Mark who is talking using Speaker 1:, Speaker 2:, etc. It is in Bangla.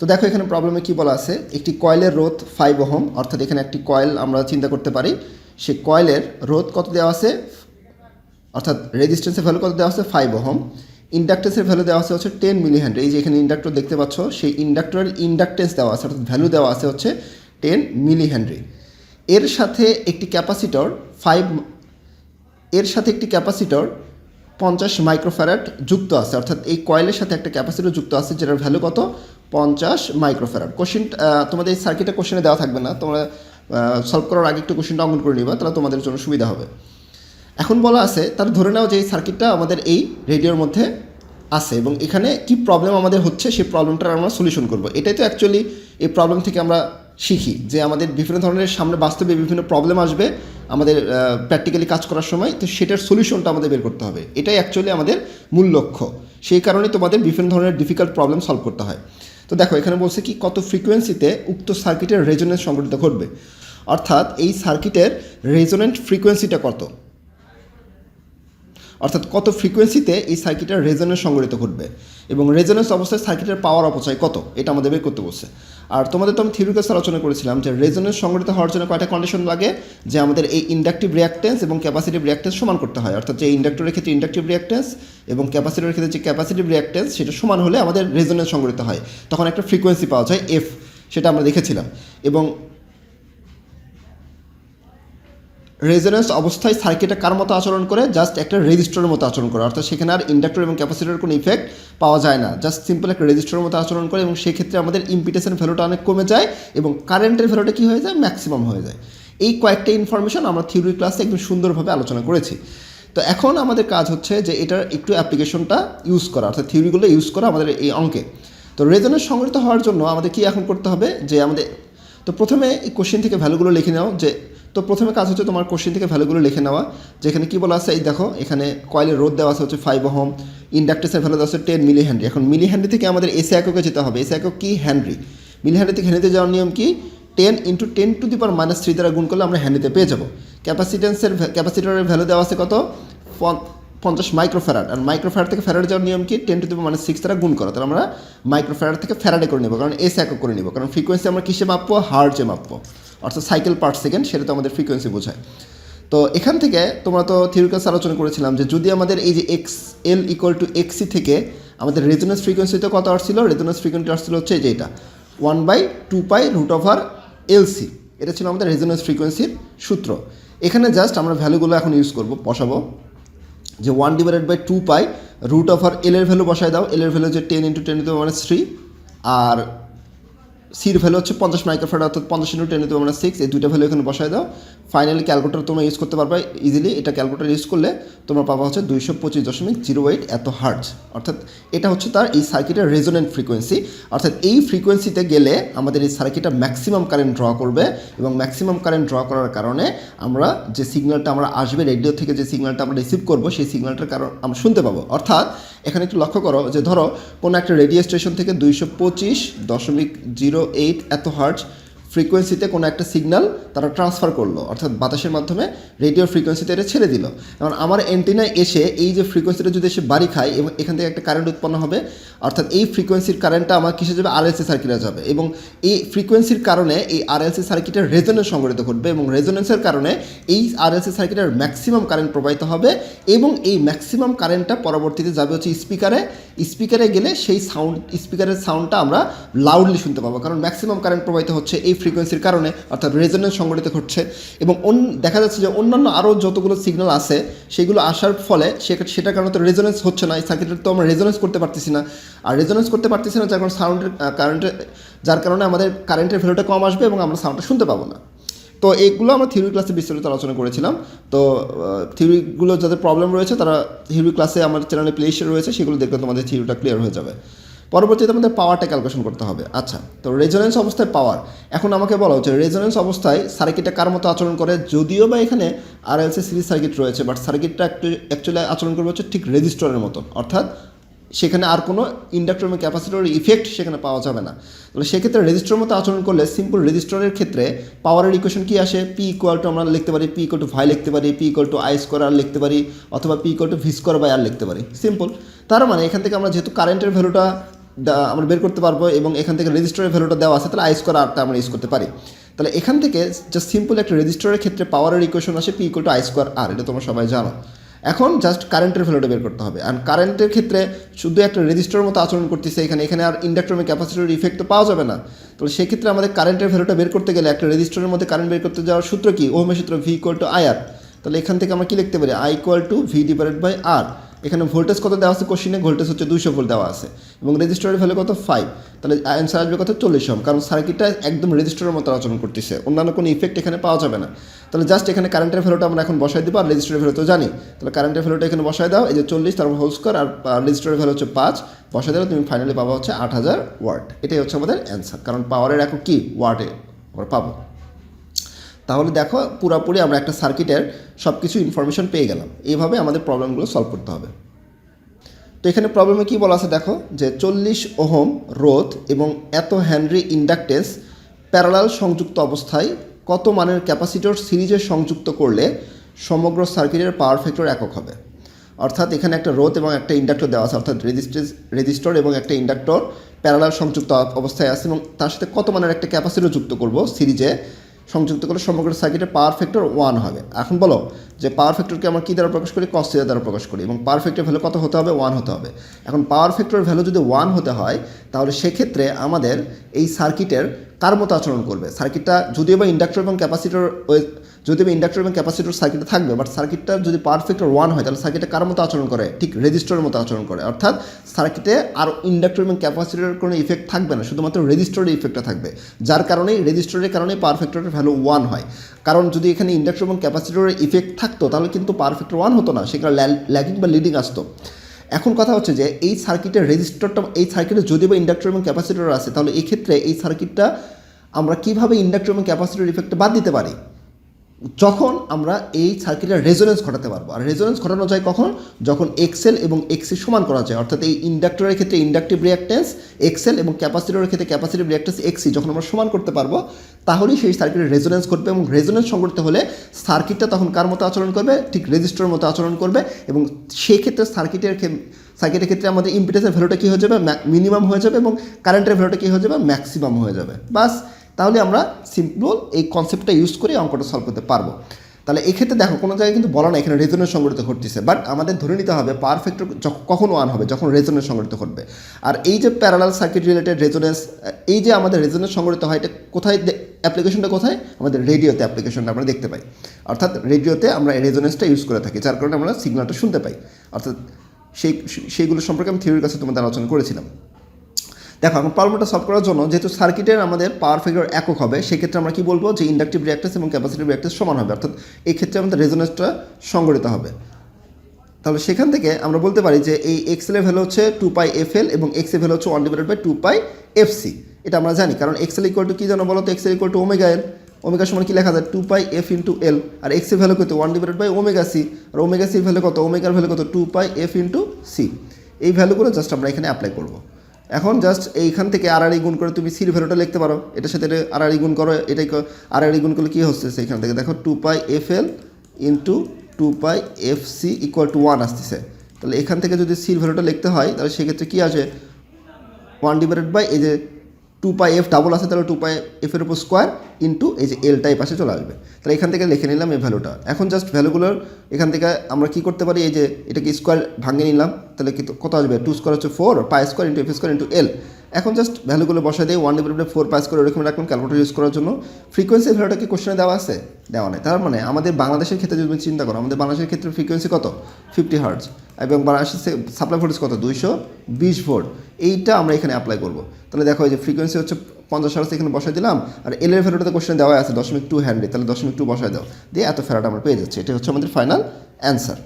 Speaker 1: তো দেখো এখানে প্রবলেমে কি বলা আছে? একটি কয়েলের রোধ ফাইভ ওহম, অর্থাৎ এখানে একটি কয়েল আমরা চিন্তা করতে পারি। সেই কয়েলের রোধ কত দেওয়া আছে? অর্থাৎ রেজিস্ট্যান্সের ভ্যালু কত দেওয়া আছে? Five ohm. ইন্ডাকটেন্সের ভ্যালু দেওয়া আছে হচ্ছে টেন মিলি হেনরি এই যে এখানে ইন্ডাক্টর দেখতে পাচ্ছ, সেই ইন্ডাক্টরের ইন্ডাক্টেন্স দেওয়া আছে, অর্থাৎ ভ্যালু দেওয়া আছে হচ্ছে টেন মিলি হেনরি এর সাথে একটি ক্যাপাসিটর ফাইভ এর সাথে একটি ক্যাপাসিটর পঞ্চাশ মাইক্রোফ্যারাট যুক্ত আছে। অর্থাৎ এই কয়েলের সাথে একটা ক্যাপাসিটর যুক্ত আছে, যেটার ভ্যালু কত? পঞ্চাশ মাইক্রোফ্যারাড। কোশ্চেন তোমাদের এই সার্কিটের কোশ্চেনে দেওয়া থাকবে না। তোমরা সলভ করার আগে একটু কোশ্চেনটা অঙ্কন করে নিবা, তাহলে তোমাদের জন্য সুবিধা হবে। এখন বলা আছে, তার ধরে নাও যে এই সার্কিটটা আমাদের এই রেডিওর মধ্যে আছে এবং এখানে কি প্রবলেম আমাদের হচ্ছে, সেই প্রবলেমটার আমরা সলিউশন করব। এটাই তো অ্যাকচুয়ালি এই প্রবলেম থেকে আমরা শিখি, যে আমাদের বিভিন্ন ধরনের সামনে বাস্তবে বিভিন্ন প্রবলেম আসবে, আমাদের প্র্যাকটিক্যালি কাজ করার সময়, তো সেটার সলিউশনটা আমাদের বের করতে হবে। এটাই অ্যাকচুয়ালি আমাদের মূল লক্ষ্য। সেই কারণে তোমাদের বিভিন্ন ধরনের ডিফিকাল্ট প্রবলেম সলভ করতে হয়। তো দেখো, এখানে বলছে কি, কত ফ্রিকোয়েন্সিতে উক্ত সার্কিটের রেজোনেন্স সংঘটিত ঘটবে? অর্থাৎ এই সার্কিটের রেজোনেন্ট ফ্রিকোয়েন্সিটা কত? অর্থাৎ কত ফ্রিকোয়েন্সিতে এই সার্কিটের রেজোনেন্স সংঘটিত ঘটবে? এবং রেজোনেন্স অবস্থায় সার্কিটের পাওয়ার অপচয় কত? এটা আমাদের বের করতে বলছে। আর তোমাদের তো আমি থিওরিক্যাল আলোচনা করেছিলাম যে রেজনেন্স সংগঠিত হওয়ার জন্য কয়টা কন্ডিশন লাগে? যে আমাদের এই ইন্ডাকটিভ রিয়াক্টেন্স এবং ক্যাপাসিটিভ রিয়াক্টেন্স সমান করতে হয়। অর্থাৎ যে ইন্ডাক্টরের ক্ষেত্রে ইন্ডাকটিভ রিয়াক্টেন্স এবং ক্যাপাসিটির ক্ষেত্রে যে ক্যাপাসিটিভ রিয়াক্টেন্স সেটা সমান হলে আমাদের রেজনেন্স সংগঠিত হয়। তখন একটা ফ্রিকোয়েন্সি পাওয়া যায় এফ সেটা আমরা দেখেছিলাম। এবং রেজোনেন্স অবস্থায় সার্কিটে কার মতো আচরণ করে? জাস্ট একটা রেজিস্টরের মতো আচরণ করে। অর্থাৎ সেখানে আর ইন্ডাক্টর এবং ক্যাপাসিটরের কোনো ইফেক্ট পাওয়া যায় না। জাস্ট সিম্পল একটা রেজিস্টরের মতো আচরণ করে এবং সেক্ষেত্রে আমাদের ইম্পিটেশন ভ্যালুটা অনেক কমে যায় এবং কারেন্টের ভ্যালুটা কী হয়ে যায়? ম্যাক্সিমাম হয়ে যায়। এই কয়েকটা ইনফরমেশন আমরা থিওরি ক্লাসে একদম সুন্দরভাবে আলোচনা করেছি। তো এখন আমাদের কাজ হচ্ছে যে এটার একটু অ্যাপ্লিকেশনটা ইউজ করা। অর্থাৎ থিওরিগুলো ইউজ করা আমাদের এই অঙ্কে। তো রেজোনেন্স সংগঠিত হওয়ার জন্য আমাদের কি এখন করতে হবে? যে আমাদের তো প্রথমে এই কোশ্চেন থেকে ভ্যালুগুলো লিখে নাও যে, তো প্রথমে কাজ হচ্ছে তোমার কোশ্চেন থেকে ভ্যালুগুলো লিখে নেওয়া, যেখানে কি বলা আছে, এই দেখো, এখানে কয়েলের রোদ দেওয়া আছে হচ্ছে ফাইভ হোম ইন্ডাকটেন্সের ভ্যালু দেওয়া আছে টেন মিলি হ্যান্ডি এখন মিলি হ্যান্ড্রি থেকে আমাদের এসে এককে যেতে হবে। এসে একক কি? হ্যান্ড্রি মিলি হ্যান্ড্রি থেকে হ্যান্ডিতে যাওয়ার নিয়ম কি? Ten into ten to the power minus three দ্বারা গুণ করলে আমরা হ্যান্ডিতে পেয়ে যাব। ক্যাপাসিটেন্সের ক্যাপাসিটরের ভ্যালু দেওয়া আছে কত? পঞ্চাশ মাইক্রোফ্যারাড আর মাইক্রোফ্যারাড থেকে ফ্যারাড যাওয়ার নিয়ম কি? টেন টু দি মানে সিক্স দ্বারা গুণ করা, তাহলে আমরা মাইক্রোফ্যারাড থেকে ফ্যারাডে করে নেব, কারণ এস একক করে নেব, কারণ ফ্রিকোয়েন্সি আমরা কিসে মাপবো? হার্জে মাপবো। অর্থাৎ সাইকেল পার সেকেন্ড সেটা তো আমাদের ফ্রিকোয়েন্সি বোঝায়। তো এখান থেকে তোমরা তো থিওরিক্যাল আলোচনা করেছিলাম যে যদি আমাদের এই যে X L equal to X C থেকে আমাদের রেজোনেন্স ফ্রিকোয়েন্সিতে কত আসছিল? রেজোনেন্স ফ্রিকোয়েন্সি আসছিল হচ্ছে যে এটা। One by two pi root over LC এটা ছিল আমাদের রেজোনেন্স ফ্রিকোয়েন্সির সূত্র। এখানে জাস্ট আমরা ভ্যালুগুলো এখন ইউজ করব, বসাবো। যে one divided by two pi root of R L এর ভ্যালু বসায় দাও। এল এর ভ্যালু হচ্ছে টেন ইন্টু টেন ইন্টু মানে থ্রি আর সির ভ্যালু হচ্ছে পঞ্চাশ মাইক্রোফ্যাড অর্থাৎ পঞ্চাশ ইন্টু টেন মানে সিক্স এই দুইটা ভ্যালু এখানে বসায় দাও। ফাইনালি ক্যালকুলেটার তোমরা ইউজ করতে পারবে ইজিলি এটা ক্যালকুলেটার ইউজ করলে তোমরা পাবা হচ্ছে দুইশো পঁচিশ দশমিক জিরো এইট এত হার্টস অর্থাৎ এটা হচ্ছে তার এই সার্কিটের রেজোনেন্ট ফ্রিকোয়েন্সি অর্থাৎ এই ফ্রিকোয়েন্সিতে গেলে আমাদের এই সার্কিটটা ম্যাক্সিমাম কারেন্ট ড্র করবে এবং ম্যাক্সিমাম কারেন্ট ড্র করার কারণে আমরা যে সিগন্যালটা আমরা আসবে রেডিও থেকে যে সিগন্যালটা আমরা রিসিভ করব, সেই সিগন্যালটার কারণ আমরা শুনতে পাবো। অর্থাৎ এখানে একটু লক্ষ্য করো যে ধরো কোনো একটা রেডিও স্টেশন থেকে দুইশো পঁচিশ দশমিক জিরো এইট এত হার্টস ফ্রিকোয়েন্সিতে কোনো একটা সিগন্যাল তারা ট্রান্সফার করল, অর্থাৎ বাতাসের মাধ্যমে রেডিও ফ্রিকোয়েন্সিতে এটা ছেড়ে দিল। এবং আমার অ্যান্টিনায় এসে এই যে ফ্রিকোয়েন্সিটা যদি এসে বাড়ি খায় এবং এখান থেকে একটা কারেন্ট উৎপন্ন হবে, অর্থাৎ এই ফ্রিকোয়েন্সির কারেন্টটা আমার কিসে যাবে আরএলসি সার্কিটে যাবে। এবং এই ফ্রিকোয়েন্সির কারণে এই আরএলসি সার্কিটের রেজোনেন্স সংগঠিত ঘটবে এবং রেজোনেন্সের কারণে এই আরএলসি সার্কিটের ম্যাক্সিমাম কারেন্ট প্রবাহিত হবে এবং এই ম্যাক্সিমাম কারেন্টটা পরবর্তীতে যাবে হচ্ছে স্পিকারে স্পিকারে গেলে সেই সাউন্ড স্পিকারের সাউন্ডটা আমরা লাউডলি শুনতে পাবো। কারণ ম্যাক্সিমাম কারেন্ট প্রবাহিত হচ্ছে এই ফ্রিকোয়েন্সির কারণে, অর্থাৎ রেজোনেন্স সংগঠিত ঘটছে, এবং দেখা যাচ্ছে যে অন্যান্য আরও যতগুলো সিগন্যাল আছে, সেগুলো আসার ফলে সেটার কারণে তো রেজোনেন্স হচ্ছে না। এই সার্কিটের তো আমরা রেজোনেন্স করতে পারতেছি না। আর রেজোনেন্স করতে পারতেছি না, যার কারণে সাউন্ডের কারেন্টের যার কারণে আমাদের কারেন্টের ভ্যালুটা কম আসবে এবং আমরা সাউন্ডটা শুনতে পাবো না। তো এইগুলো আমরা থিওরি ক্লাসে বিস্তারিত আলোচনা করেছিলাম। তো থিওরিগুলো যাদের প্রবলেম রয়েছে, তারা থিওরি ক্লাসে আমার চ্যানেলে প্লেলিস্টে রয়েছে, সেগুলো দেখলে তোমাদের থিওরিটা ক্লিয়ার হয়ে যাবে। পরবর্তীতে আমাদের পাওয়ারটা ক্যালকুলেশন করতে হবে। আচ্ছা তো রেজোনেন্স অবস্থায় পাওয়ার এখন আমাকে বলা হচ্ছে রেজোনেন্স অবস্থায় সার্কিটটা কার মতো আচরণ করে? যদিও বা এখানে আর এলসি সিরিজ সার্কিট রয়েছে বাট সার্কিটটা একটু অ্যাকচুয়ালি আচরণ করবে হচ্ছে ঠিক রেজিস্টরের মতো অর্থাৎ সেখানে আর কোনো ইন্ডাক্টর এবং ক্যাপাসিটরের ইফেক্ট সেখানে পাওয়া যাবে না। তাহলে সেক্ষেত্রে রেজিস্টরের মতো আচরণ করলে সিম্পল রেজিস্টরের ক্ষেত্রে পাওয়ারের ইকুয়েশন কি আসে? পি ইকুয়াল টু আমরা লিখতে পারি পি ইকুয়াল টু ভাই লিখতে পারি P equal to I square R লিখতে পারি, অথবা P equal to V square by R লিখতে পারি। সিম্পল তার মানে এখান থেকে আমরা যেহেতু কারেন্টের ভ্যালুটা আমরা বের করতে পারব এবং এখান থেকে রেজিস্টারের ভ্যালুটা দেওয়া আছে, তাহলে আই স্কোয়ার আরটা আমরা ইউজ করতে পারি। তাহলে এখান থেকে জাস্ট সিম্পল একটা রেজিস্টারের ক্ষেত্রে পাওয়ারের ইকুয়েশন আসে P equal to I square R এটা তোমরা সবাই জানো। এখন জাস্ট কারেন্টের ভ্যালুটা বের করতে হবে। আর কারেন্টের ক্ষেত্রে শুধু একটা রেজিস্টারের মতো আচরণ করতেছে, এখানে এখানে আর ইন্ডাক্টর ক্যাপাসিটির ইফেক্ট তো পাওয়া যাবে না। তো সেক্ষেত্রে আমাদের কারেন্টের ভ্যালুটা বের করতে গেলে একটা রেজিস্টারের মধ্যে কারেন্ট বের করতে যাওয়ার সূত্র কি? ওহমের সূত্র V equal to I R তাহলে এখান থেকে আমরা কি লিখতে পারি? I equal to V divided by R এখানে ভোল্টেজ কত দেওয়া আছে কোশ্চিনে? ভোল্টেজ হচ্ছে দুইশো ভোল্ট দেওয়া আছে। এবং রেজিস্টারের ভ্যালু কত? ফাইভ তাহলে অ্যান্সার আসবে কত? চল্লিশ ওহম কারণ সার্কিটটা একদম রেজিস্টারের মতো আচরণ করতেছে। অন্যান্য কোনো ইফেক্ট এখানে পাওয়া যাবে না। তাহলে জাস্ট এখানে কারেন্টের ভ্যালুটা আমরা এখন বসাই দিব, আর রেজিস্টারের ভ্যালু তো জানি। তাহলে কারেন্টের ভ্যালুটা এখানে বসাই দাও। এই যে চল্লিশ তারপর হোল স্কোয়ার আর রেজিস্টারের ভ্যালু হচ্ছে পাঁচ। বসাই দিলে তুমি ফাইনালি পাবা হচ্ছে আট হাজার ওয়াট। এটাই হচ্ছে আমাদের অ্যান্সার কারণ পাওয়ারের একক কি? ওয়াটে আমরা পাবো। তাহলে দেখো, পুরোপুরি আমরা একটা সার্কিটের সব কিছু ইনফরমেশন পেয়ে গেলাম। এইভাবে আমাদের প্রবলেমগুলো সলভ করতে হবে। তো এখানে প্রবলেমে কি বলা আছে দেখো, যে চল্লিশ ওহম রোধ এবং এত হ্যানরি ইন্ডাকটেন্স প্যারালাল সংযুক্ত অবস্থায় কত মানের ক্যাপাসিটর সিরিজে সংযুক্ত করলে সমগ্র সার্কিটের পাওয়ার ফ্যাক্টর একক হবে? অর্থাৎ এখানে একটা রোধ এবং একটা ইন্ডাক্টর দেওয়া আছে, অর্থাৎ রেজিস্টেন্স রেজিস্টর এবং একটা ইন্ডাক্টর প্যারালাল সংযুক্ত অবস্থায় আছে এবং তার সাথে কত মানের একটা ক্যাপাসিটর যুক্ত করব সিরিজে সংযুক্ত করলে সমগ্র সার্কিটের পাওয়ার ফ্যাক্টর ওয়ান হবে। এখন বলো যে পাওয়ার ফ্যাক্টরকে আমরা কী দ্বারা প্রকাশ করি? কস দ্বারা প্রকাশ করি। এবং পাওয়ার ফ্যাক্টর ভ্যালু কত হতে হবে? ওয়ান হতে হবে। এখন পাওয়ার ফ্যাক্টর ভ্যালু যদি ওয়ান হতে হয়, তাহলে সেক্ষেত্রে আমাদের এই সার্কিটের কার মতো আচরণ করবে? সার্কিটটা যদিও বা ইন্ডাক্টর এবং ক্যাপাসিটর যদিও বা ইন্ডাক্টর এবং ক্যাপাসিটর সার্কিটে থাকবে বাট সার্কিটটা যদি পাওয়ার ফ্যাক্টর ওয়ান হয়, তাহলে সার্কিটটা কার মতো আচরণ করে? ঠিক রেজিস্টরের মতো আচরণ করে। অর্থাৎ সার্কিটে আর ইন্ডাক্টর এবং ক্যাপাসিটরের কোনো ইফেক্ট থাকবে না, শুধুমাত্র রেজিস্টরের ইফেক্টটা থাকবে। যার কারণেই রেজিস্টরের কারণে পাওয়ার ফ্যাক্টরের ভ্যালু ওয়ান হয়। কারণ যদি এখানে ইন্ডাক্টর এবং ক্যাপাসিটরের ইফেক্ট থাকতো, তাহলে কিন্তু পাওয়ার ফ্যাক্টর ওয়ান হতো না, সেখানে ল্যাগিং বা লিডিং আসতো। এখন কথা হচ্ছে যে, এই সার্কিটের রেজিস্টরটা এই সার্কিটে যদি বা ইন্ডাক্টর এবং ক্যাপাসিটর আছে তাহলে এই ক্ষেত্রে এই সার্কিটটা আমরা কীভাবে ইন্ডাক্টর এবং ক্যাপাসিটর ইফেক্টটা বাদ দিতে পারি? যখন আমরা এই সার্কিটের রেজোনেন্স ঘটাতে পারব। আর রেজোনেন্স ঘটানো যায় কখন? যখন এক্সেল এবং এক্সি সমান করা যায়। অর্থাৎ এই ইন্ডাক্টরের ক্ষেত্রে ইন্ডাকটিভ রিয়াক্টেন্স এক্সেল এবং ক্যাপাসিটরের ক্ষেত্রে ক্যাপাসিটিভ রিয়াক্টেন্স এক্সি যখন আমরা সমান করতে পারব, তাহলেই সেই সার্কিটের রেজোনেন্স ঘটবে এবং রেজোনেন্স সংঘটিত হলে সার্কিটটা তখন কার মতো আচরণ করবে? ঠিক রেজিস্টরের মতো আচরণ করবে এবং সেই ক্ষেত্রে সার্কিটের সার্কিটের ক্ষেত্রে আমাদের ইম্পিটেন্সের ভ্যালুটা কী হয়ে যাবে? মিনিমাম হয়ে যাবে এবং কারেন্টের ভ্যালুটা কী হয়ে যাবে? ম্যাক্সিমাম হয়ে যাবে। বাস তাহলে আমরা সিম্পল এই কনসেপ্টটা ইউজ করে অঙ্কটা সলভ করতে পারব। তাহলে এক্ষেত্রে দেখো, কোনো জায়গায় কিন্তু বলা না এখানে রেজনের সংগঠিত ঘটতেছে। বাট আমাদের ধরে নিতে হবে পাওয়ার ফ্যাক্টর কখন ওয়ান হবে? যখন রেজনের সংগঠিত ঘটবে। আর এই যে প্যারালাল সার্কিট রিলেটেড রেজোনেন্স এই যে আমাদের রেজনের সংগঠিত হয়, এটা কোথায় অ্যাপ্লিকেশনটা কোথায়? আমাদের রেডিওতে অ্যাপ্লিকেশনটা আমরা দেখতে পাই। অর্থাৎ রেডিওতে আমরা রেজোনেন্সটা ইউজ করে থাকি, যার কারণে আমরা সিগন্যালটা শুনতে পাই। অর্থাৎ সেই সেইগুলো সম্পর্কে আমি থিওরির কাছে তোমাদের আলোচনা করেছিলাম। দেখো, এখন প্রবলেমটা সলভ করার জন্য যেহেতু সার্কিটের আমাদের পাওয়ার ফিগার একক হবে, সেক্ষেত্রে আমরা কি বলব যে ইন্ডাকটিভ রিয়াক্টেন্স এবং ক্যাপাসিটিভ রিয়াক্টেন্স সমান হবে, অর্থাৎ এই ক্ষেত্রে আমাদের রেজোনেন্সটা সংগঠিত হবে। তাহলে সেখান থেকে আমরা বলতে পারি যে এই এক্সেল এর ভ্যালু হচ্ছে টু পাই এফ এল এবং এক্সের ভ্যালু হচ্ছে one divided by two pi F C এটা আমরা জানি, কারণ এক্সেল ইকুয়াল টু কী জানো বলো তো? X L equal to omega L omega সমান কি লেখা যায়? Two pi F into L আর এক্সের ভ্যালু কত? One divided by omega C আর ওমেগা সির ভ্যালু কত? ওমেগার ভ্যালু কত? Two pi F into C এই ভ্যালুগুলো জাস্ট আমরা এখানে অ্যাপ্লাই করব। এখন জাস্ট এইখান থেকে আর গুণ করে তুমি সির ভ্যালুটা লিখতে পারো। এটার সাথে আর গুণ করো, এটাই আর গুণ করলে কী হচ্ছে সেইখান থেকে? দেখো two pi F L into two pi F C equal to one আসতেছে। তাহলে এখান থেকে যদি সির ভ্যালুটা লিখতে হয়, তাহলে সেক্ষেত্রে কী আছে ওয়ান ডিভাইডেড বাই এই যে টু পাই এফ ডাবল আছে তাহলে টু পাই এফের উপর স্কোয়ার ইন্টু এই যে এলটা এই পাশে চলে আসবে। তাহলে এখান থেকে লিখে নিলাম এই ভ্যালুটা এখন জাস্ট ভ্যালুগুলোর এখান থেকে আমরা কি করতে পারি? এই যে এটাকে স্কোয়ার ভাঙিয়ে নিলাম, তাহলে কত আসবে? টু স্কোয়ার হচ্ছে four pi square into F square into L এখন জাস্ট ভ্যালুগুলো বসাই দিয়ে one divide four pi square এরকম রাখলাম ক্যালকুলেটর ইউজ করার জন্য। ফ্রিকোয়েন্সি ভ্যালুটা কি কোশ্চেনে দেওয়া আছে? দেওয়া নেই। তার মানে আমাদের বাংলাদেশের ক্ষেত্রে যদি চিন্তা করো, আমাদের বাংলাদেশের ক্ষেত্রে ফ্রিকোয়েন্সি কত? ফিফটি হার্টস এবং বাংলাদেশের সাপ্লাই ভোল্টেজ কত? দুইশো বিশ ভোল্ট এইটা আমরা এখানে অ্যাপ্লাই করব। তাহলে দেখো যে ফ্রিকোয়েন্সি হচ্ছে পঞ্চাশ হার্স এখানে বসাই দিলাম, আর এল এর ফেরোটাতে কোশ্চেন দেওয়া আছে, দশমিক টু হ্যান্ড্রেড তাহলে দশমিক টু বসাই দাও। দিয়ে এত ফেরাটা আমরা পেয়ে যাচ্ছি। এটা হচ্ছে আমাদের ফাইনাল অ্যান্সার